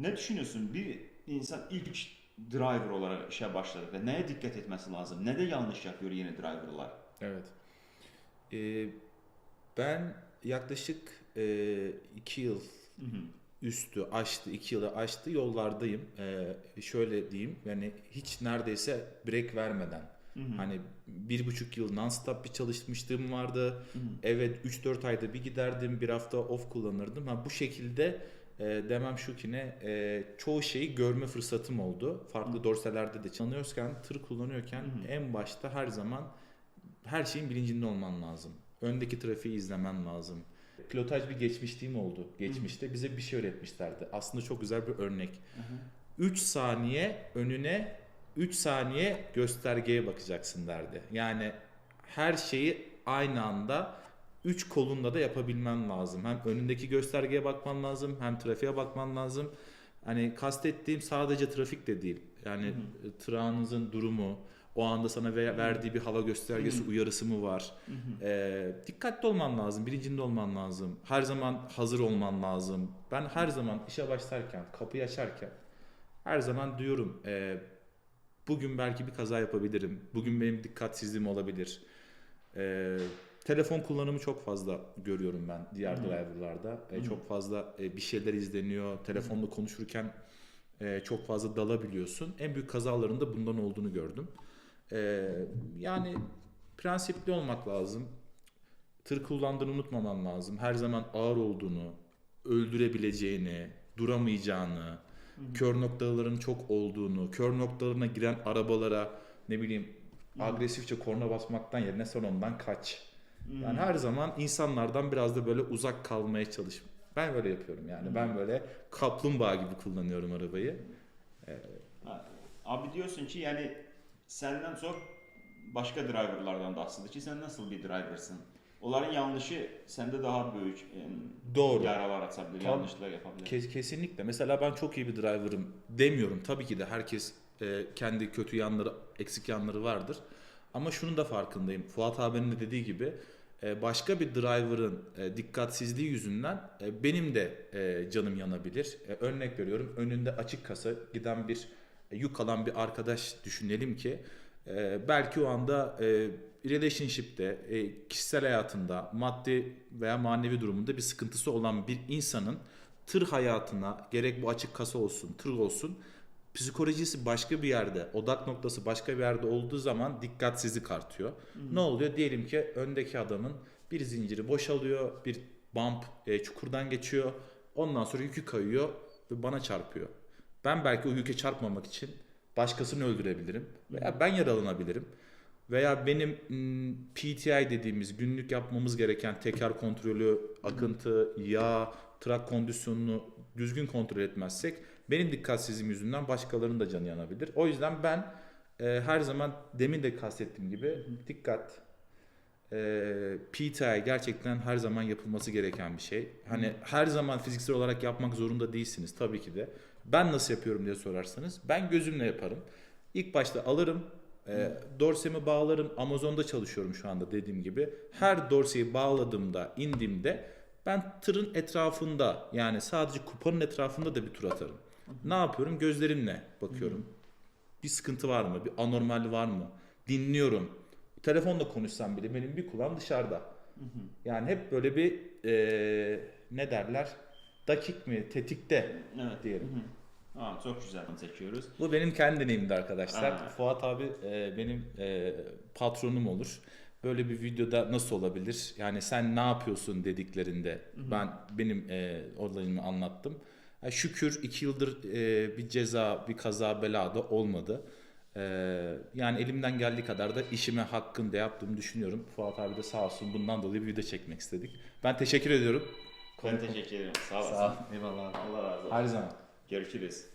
ne düşünüyorsun? Bir insan ilk driver olarak işe başladığında neye dikkat etmesi lazım? Ne de yanlış yapıyor yeni driverlar? Evet. Ee, ben yaklaşık e, iki yıl Hı hı. üstü aştı, iki yılı aştı yollardayım. Ee, şöyle diyeyim, yani hiç neredeyse break vermeden. Hani bir buçuk yıl non-stop bir çalışmışlığım vardı. Hı hı. Evet 3-4 ayda bir giderdim, bir hafta off kullanırdım. Ha, bu şekilde e, demem şu ki ne, e, çoğu şeyi görme fırsatım oldu. Farklı Hı. dorselerde de kullanıyorken, tır kullanıyorken Hı hı. en başta her zaman her şeyin bilincinde olman lazım. Öndeki trafiği izlemen lazım. Pilotaj bir geçmişliğim oldu. Geçmişte bize bir şey öğretmişlerdi. Aslında çok güzel bir örnek. Hı hı. 3 saniye önüne 3 saniye göstergeye bakacaksın derdi. Yani her şeyi aynı anda 3 kolunda da yapabilmen lazım. Hem önündeki göstergeye bakman lazım, hem trafiğe bakman lazım. Hani kastettiğim sadece trafik de değil. Yani Hı e, tırağınızın durumu, o anda sana ve- verdiği bir hava göstergesi, Hı hı. uyarısı mı var? Hı hı. Ee, dikkatli olman lazım, bilincinde olman lazım. Her zaman hazır olman lazım. Ben her zaman işe başlarken, kapıyı açarken her zaman diyorum e, bugün belki bir kaza yapabilirim. Bugün benim dikkatsizliğim olabilir. E, telefon kullanımı çok fazla görüyorum ben diğer hı. driverlarda. E, hı. çok fazla e, bir şeyler izleniyor. Telefonla konuşurken e, çok fazla dalabiliyorsun. En büyük kazaların da bundan olduğunu gördüm. E, yani prensipli olmak lazım. Tır kullandığını unutmaman lazım. Her zaman ağır olduğunu, öldürebileceğini, duramayacağını, Hı hı. kör noktaların çok olduğunu, kör noktalarına giren arabalara ne bileyim Hı. agresifçe korna basmaktan yerine sen ondan kaç. Yani her zaman insanlardan biraz da böyle uzak kalmaya çalış. Ben böyle yapıyorum yani. Ben böyle kaplumbağa gibi kullanıyorum arabayı. Ha, Abi diyorsun ki yani senden çok başka driverlardan da aslında ki sen nasıl bir driver'sın? Onların yanlışı sende daha büyük em, Doğru. yaralar açabilir, Tabii. yanlışlar yapabilir. Kes- kesinlikle. Mesela ben çok iyi bir driver'ım demiyorum. Tabii ki de herkes e, kendi kötü yanları, eksik yanları vardır. Ama şunun da farkındayım. Fuat abinin de dediği gibi e, başka bir driver'ın e, dikkatsizliği yüzünden e, benim de canım yanabilir. Örnek veriyorum. Önünde açık kasa giden bir yük alan bir arkadaş düşünelim ki belki o anda relationship'te, kişisel hayatında, maddi veya manevi durumunda bir sıkıntısı olan bir insanın tır hayatına gerek bu açık kasa olsun, tır olsun psikolojisi başka bir yerde, odak noktası başka bir yerde olduğu zaman dikkatsizlik artıyor. Ne oluyor? Diyelim ki öndeki adamın bir zinciri boşalıyor, bir bump e, çukurdan geçiyor. Ondan sonra yükü kayıyor ve bana çarpıyor. Ben belki o yüke çarpmamak için başkasını öldürebilirim veya ben yaralanabilirim. Veya benim mm, PTI dediğimiz günlük yapmamız gereken teker kontrolü, akıntı, yağ, trak kondisyonunu düzgün kontrol etmezsek benim dikkatsizliğim yüzünden başkalarının da canı yanabilir. O yüzden ben e, her zaman demin de kastettiğim gibi dikkat, e, PTI gerçekten her zaman yapılması gereken bir şey. Hani her zaman fiziksel olarak yapmak zorunda değilsiniz tabii ki de. Ben nasıl yapıyorum diye sorarsanız ben gözümle yaparım. İlk başta alırım, e, dorsemi bağlarım. Amazon'da çalışıyorum şu anda dediğim gibi. Her dorseyi bağladığımda, indiğimde ben tırın etrafında yani sadece kupanın etrafında da bir tur atarım. Ne yapıyorum? Gözlerimle bakıyorum. Bir sıkıntı var mı? Bir anormal var mı? Dinliyorum. Telefonla konuşsam bile benim bir kulağım dışarıda. Yani hep böyle bir e, ne derler? Dakik mi? Tetikte Evet. diyelim. Aa, çok güzel çekiyoruz. Bu benim kendi deneyimdi arkadaşlar. Aa. Fuat abi e, benim e, patronum olur. Böyle bir videoda nasıl olabilir? Yani sen ne yapıyorsun dediklerinde ben benim e, olayımı anlattım. Ha, şükür iki yıldır e, bir ceza, bir kaza, bela da olmadı. E, yani elimden geldiği kadar da işime hakkında yaptığımı düşünüyorum. Fuat abi de sağ olsun bundan dolayı bir video çekmek istedik. Ben teşekkür ediyorum. Ben teşekkür ederim. Sağ olasın. Sağ ol. Eyvallah. Allah razı olsun. Her zaman. Görüşürüz.